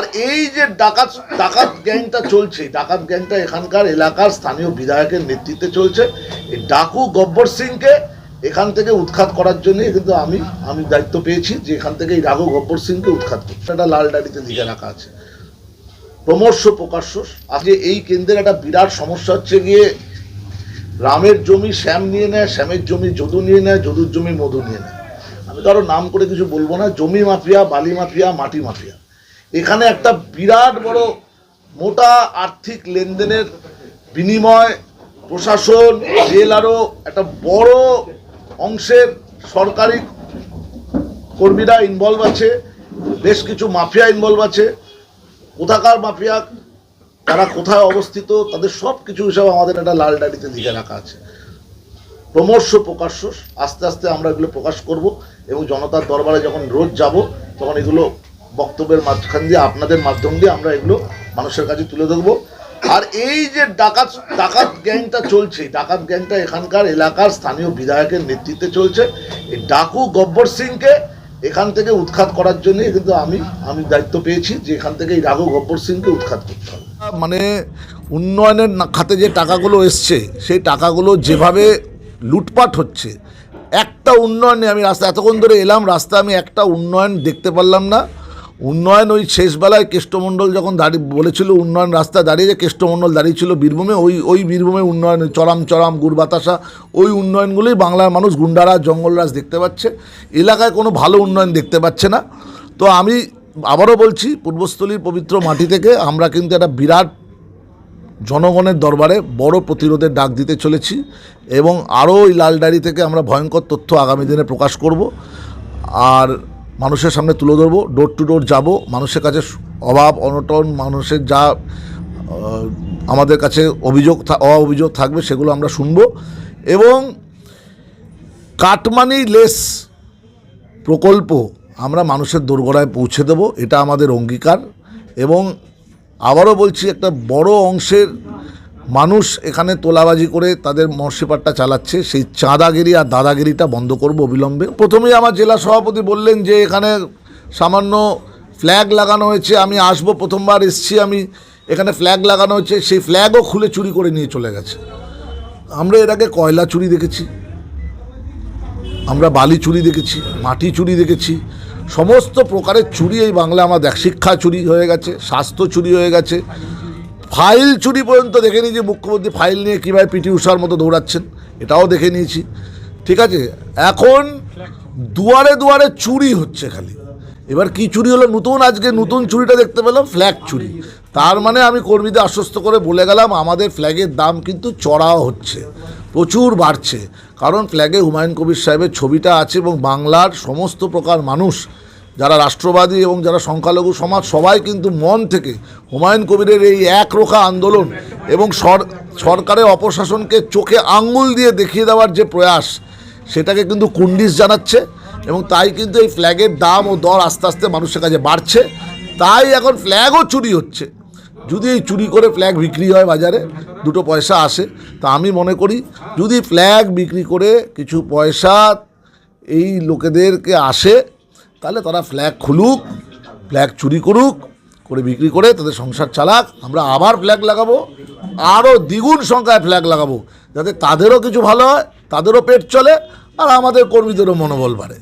আর এই যে ডাকাত ডাকাত গ্যাংটা চলছে, ডাকাত গ্যাংটা এখানকার এলাকার স্থানীয় বিধায়কের নেতৃত্বে চলছে, এই ডাকু গব্বর সিংকে এখান থেকে উৎখাত করার জন্য কিন্তু আমি আমি দায়িত্ব পেয়েছি যে এখান থেকে এই ডাকু গব্বর সিংকে উৎখাত করতে। একটা লাল ডাড়িতে লিখে রাখা আছে। প্রমর্শ প্রকাশ্য, আজকে এই কেন্দ্রের একটা বিরাট সমস্যা হচ্ছে গিয়ে, রামের জমি শ্যাম নিয়ে নেয়, শ্যামের জমি যদু নিয়ে নেয়, যদুর জমি মধু নিয়ে নেয়। আমি কারও নাম করে কিছু বলব না, জমি মাফিয়া, বালি মাফিয়া, মাটি মাফিয়া। এখানে একটা বিরাট বড় মোটা আর্থিক লেনদেনের বিনিময়, প্রশাসন, জেল আরও একটা বড় অংশের সরকারি কর্মীরা ইনভলভ আছে। বেশ কিছু মাফিয়া ইনভলভ আছে। কোথাকার মাফিয়া তারা কোথায় অবস্থিত, তাদের সব কিছু হিসাবে আমাদের একটা লাল ডাড়িতে লিখে রাখা আছে। প্রমর্শ প্রকাশ্য, আস্তে আস্তে আমরা এগুলো প্রকাশ করব এবং জনতার দরবারে যখন রোজ যাব, তখন এগুলো বক্তব্যের মাঝখান দিয়ে, আপনাদের মাধ্যম দিয়ে আমরা এগুলো মানুষের কাছে তুলে ধরবো। আর এই যে ডাকাত ডাকাত গ্যাংটা চলছে, ডাকাত গ্যাংটা এখানকার এলাকার স্থানীয় বিধায়কের নেতৃত্বে চলছে। এই ডাকু গব্বর সিংকে এখান থেকে উৎখাত করার জন্য কিন্তু আমি আমি দায়িত্ব পেয়েছি যে এখান থেকে এই ডাকু গব্বর সিংকে উৎখাত করতে হবে। মানে উন্নয়নের খাতে যে টাকাগুলো এসছে, সেই টাকাগুলো যেভাবে লুটপাট হচ্ছে, একটা উন্নয়ন আমি রাস্তা এতক্ষণ ধরে এলাম রাস্তা আমি একটা উন্নয়ন দেখতে পারলাম না। উন্নয়ন ওই শেষবেলায় কেষ্টমণ্ডল যখন দাঁড়িয়ে বলেছিল উন্নয়ন রাস্তা দাঁড়িয়ে যে কেষ্টমণ্ডল দাঁড়িয়ে ছিল বীরভূমে, ওই ওই বীরভূমে উন্নয়ন, চরাম চরাম, গুড় বাতাসা, ওই উন্নয়নগুলোই বাংলার মানুষ গুন্ডারাজ জঙ্গলরাজ দেখতে পাচ্ছে। এলাকায় কোনো ভালো উন্নয়ন দেখতে পাচ্ছে না। তো আমি আবারও বলছি, পূর্বস্থলীর পবিত্র মাটি থেকে আমরা কিন্তু একটা বিরাট জনগণের দরবারে বড় প্রতিরোধের ডাক দিতে চলেছি এবং আরও ওই লাল ডায়েরি থেকে আমরা ভয়ঙ্কর তথ্য আগামী দিনে প্রকাশ করব। আর মানুষের সামনে তুলে ধরবো ডোর টু ডোর যাব, মানুষের কাছে অভাব, অনটন, মানুষের যা আমাদের কাছে অভিযোগ অভিযোগ থাকবে সেগুলো আমরা শুনব এবং কাটমানি লেস প্রকল্প আমরা মানুষের দোরগোড়ায় পৌঁছে দেব, এটা আমাদের অঙ্গীকার এবং আবারও বলছি একটা বড় অংশের মানুষ এখানে তোলাবাজি করে তাদের মর্সিপাটটা চালাচ্ছে, সেই চাঁদাগিরি আর দাদাগিরিটা বন্ধ করব অবিলম্বে। প্রথমেই আমার জেলা সভাপতি বললেন যে, এখানে সামান্য ফ্ল্যাগ লাগানো হয়েছে, আমি আসব, প্রথমবার এসছি, আমি এখানে ফ্ল্যাগ লাগানো হয়েছে, সেই ফ্ল্যাগও খুলে চুরি করে নিয়ে চলে গেছে। আমরা এর আগে কয়লা চুরি দেখেছি, আমরা বালি চুরি দেখেছি, মাটি চুরি দেখেছি, সমস্ত প্রকারের চুরি এই বাংলা আমার দেখ, শিক্ষা চুরি হয়ে গেছে, স্বাস্থ্য চুরি হয়ে গেছে। ফাইল চুরি পর্যন্ত দেখে নিয়েছি, মুখ্যমন্ত্রী ফাইল নিয়ে কীভাবে পিটি উষার মতো দৌড়াচ্ছেন, এটাও দেখে নিয়েছি। ঠিক আছে, এখন দুয়ারে দুয়ারে চুরি হচ্ছে খালি। এবার কি চুরি হলো? নতুন, আজকে নতুন চুরিটা দেখতে পেলাম, ফ্ল্যাগ চুরি। তার মানে আমি কর্মীদের আশ্বস্ত করে বলে গেলাম, আমাদের ফ্ল্যাগের দাম কিন্তু চড়াও হচ্ছে, প্রচুর বাড়ছে। কারণ ফ্ল্যাগে হুমায়ুন কবির সাহেবের ছবিটা আছে এবং বাংলার সমস্ত প্রকার মানুষ যারা রাষ্ট্রবাদী এবং যারা সংখ্যালঘু সমাজ, সবাই কিন্তু মন থেকে হুমায়ুন কবিরের এই একরোখা আন্দোলন এবং সর- সরকারের অপশাসনকে চোখে আঙ্গুল দিয়ে দেখিয়ে দেওয়ার যে প্রয়াস, সেটাকে কিন্তু কুন্ডিস জানাচ্ছে এবং তাই কিন্তু এই ফ্ল্যাগের দাম ও দর আস্তে আস্তে মানুষের কাছে বাড়ছে। তাই এখন ফ্ল্যাগও চুরি হচ্ছে। যদি এই চুরি করে ফ্ল্যাগ বিক্রি হয় বাজারে, দুটো পয়সা আসে, তা আমি মনে করি যদি ফ্ল্যাগ বিক্রি করে কিছু পয়সা এই লোকেদেরকে আসে তাহলে তারা ফ্ল্যাগ খুলুক ফ্ল্যাগ চুরি করুক, করে বিক্রি করে তাদের সংসার চালাক। আমরা আবার ফ্ল্যাগ লাগাবো আরও দ্বিগুণ সংখ্যায় ফ্ল্যাগ লাগাবো, যাতে তাদেরও কিছু ভালো হয়, তাদেরও পেট চলে, আর আমাদের কর্মীদেরও মনোবল বাড়ে।